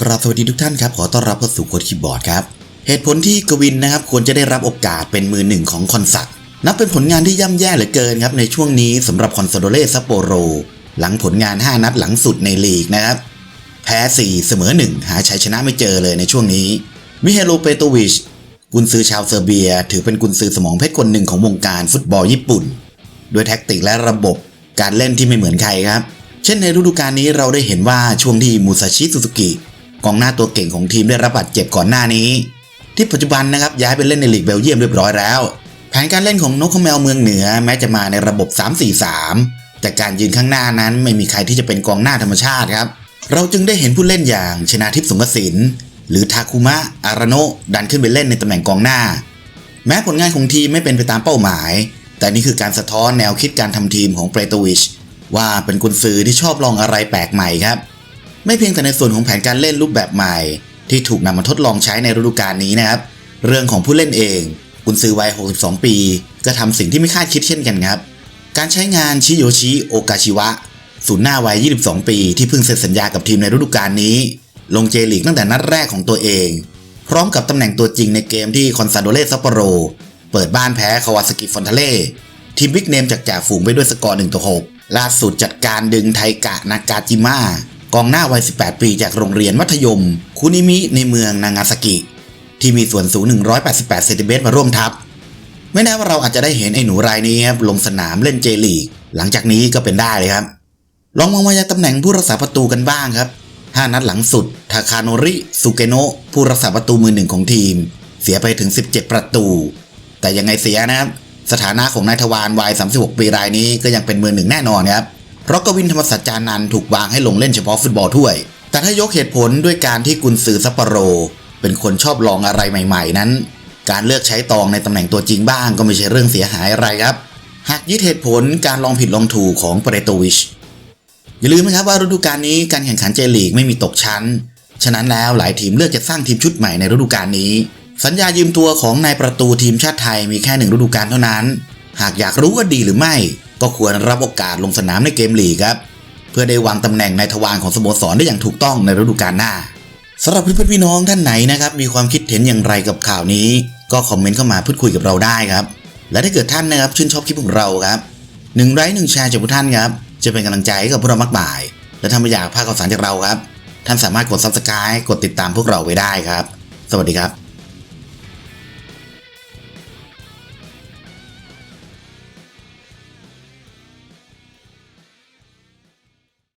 กราบสวัสดีทุกท่านครับ ขอต้อนรับเข้าสู่โค้ดคีย์บอร์ดครับ เหตุผลที่กวินนะครับควรจะได้รับโอกาสเป็นมือหนึ่งของคอนสัตนับเป็นผลงานที่ย่ำแย่เหลือเกินครับในช่วงนี้สำหรับคอนซโดเลซัปโปโร หลังผลงาน 5 นัดหลังสุดในลีกนะครับ แพ้ 4 เสมอ 1 หาชัยชนะไม่เจอเลยในช่วงนี้ มิเฮโลเปโตวิชกุนซือชาวเซอร์เบีย ถือเป็นกุนซือสมองเพชรคนหนึ่งของวงการฟุตบอลญี่ปุ่น ด้วยแท็กติกและระบบการเล่นที่ไม่เหมือนใครครับ เช่นในฤดูกาลนี้เราได้เห็นว่าช่วงที่มูซาชิซูซูกิ กองหน้าตัวเก่งของทีมได้รับบาดเจ็บก่อนหน้านี้ ที่ปัจจุบันนะครับย้ายไปเล่นในลีกเบลเยียมเรียบร้อยแล้ว แผนการเล่นของนกขมแมวเมืองเหนือแม้จะมาในระบบ 3-4-3 แต่การยืนข้างหน้านั้นไม่มีใครที่จะเป็นกองหน้าธรรมชาติครับเราจึงได้เห็นผู้เล่นอย่างชนาทิพย์สงกสินหรือทาคุมะอารโนดันขึ้นไปเล่นในตำแหน่งกองหน้า แม้ผลงานของทีมไม่เป็นไปตามเป้าหมาย แต่นี่คือการสะท้อนแนวคิดการทำทีมของเปรโตวิชว่าเป็นกุนซือที่ชอบลองอะไรแปลกใหม่ครับ ไม่เพียงแต่ในส่วนของแผนการเล่นรูปแบบใหม่ ที่ถูกนำมาทดลองใช้ในฤดูกาลนี้นะครับ เรื่องของผู้เล่นเองกุนซือวัย 62 ปี ก็ทำสิ่งที่ไม่คาดคิดเช่นกันครับ การใช้งานชิโยชิโอกาชิวะศูนย์หน้าวัย 22 ปี ที่เพิ่งเซ็นสัญญากับทีมในฤดูกาลนี้ ลงเจลีกตั้งแต่นัดแรกของตัวเอง พร้อมกับตำแหน่งตัวจริงในเกมที่คอนซาโดเลซัปโปโร เปิดบ้านแพ้คาวาสกิฟอนทาเล่ทีมบิ๊กเนมจากจ่าฝูงไปด้วยสกอร์1ต่อ6ล่าสุดจัดการดึงไทกะนากาจิมะ กองหน้าวัย 18 ปีจากโรงเรียนมัธยม คุนิมิในเมืองนางาซากิ ที่มีส่วนสูง 188เซนติเมตรมาร่วมทัพ ไม่แน่ว่าเราอาจจะได้เห็นไอ้หนูรายนี้ครับลงสนามเล่นเจลีก หลังจากนี้ก็เป็นได้เลยครับ ลองมองมายังตำแหน่งผู้รักษาประตูกันบ้างครับ 5 นัดหลังสุด ทาคาโนริสุเกโนะผู้รักษาประตูมือหนึ่งของทีม เสียไปถึง 17 ประตู แต่ยังไงเสียนะครับ สถานะของนายทวารวัย 36 ปีรายนี้ก็ยังเป็นมือหนึ่งแน่นอนครับ เพราะกวินธรรมสัจจานันท์ถูกวางให้ลงเล่นเฉพาะฟุตบอลถ้วย แต่ถ้ายกเหตุผลด้วยการที่กุนซือซัปโปโร เป็นคนชอบลองอะไรใหม่ ๆ นั้น การเลือกใช้ตองในตำแหน่งตัวจริงบ้างก็ไม่ใช่เรื่องเสียหายอะไรครับ หากยึดเหตุผลการลองผิดลองถูกของเปเรโตวิชอย่าลืมนะครับว่าฤดูกาลนี้การแข่งขันเจลีกไม่มีตกชั้น ฉะนั้นแล้วหลายทีมเลือกจะสร้างทีมชุดใหม่ในฤดูกาลนี้ สัญญายืมตัวของนายประตูทีมชาติไทยมีแค่หนึ่งฤดูกาลเท่านั้น หากอยากรู้ว่าดีหรือไม่ ก็ควรรับโอกาสลงสนามในเกมลีกครับ เพื่อได้วางตำแหน่งในทวารของสโมสรได้อย่างถูกต้องในฤดูกาลหน้าสำหรับเพื่อนๆพี่น้องท่านไหนนะครับมีความคิดเห็นอย่างไรกับข่าวนี้ ก็คอมเมนต์เข้ามาพูดคุยกับเราได้ครับ และถ้าเกิดท่านนะครับชื่นชอบคลิปของเราครับหนึ่งไลค์หนึ่งแชร์จากผู้ท่านครับจะเป็นกำลังใจให้กับพวกเรามากมาย และถ้าไม่อยากพลาดข่าวสารจากเราครับ ท่านสามารถกด subscribe กดติดตามพวกเราไว้ได้ครับ สวัสดีครับ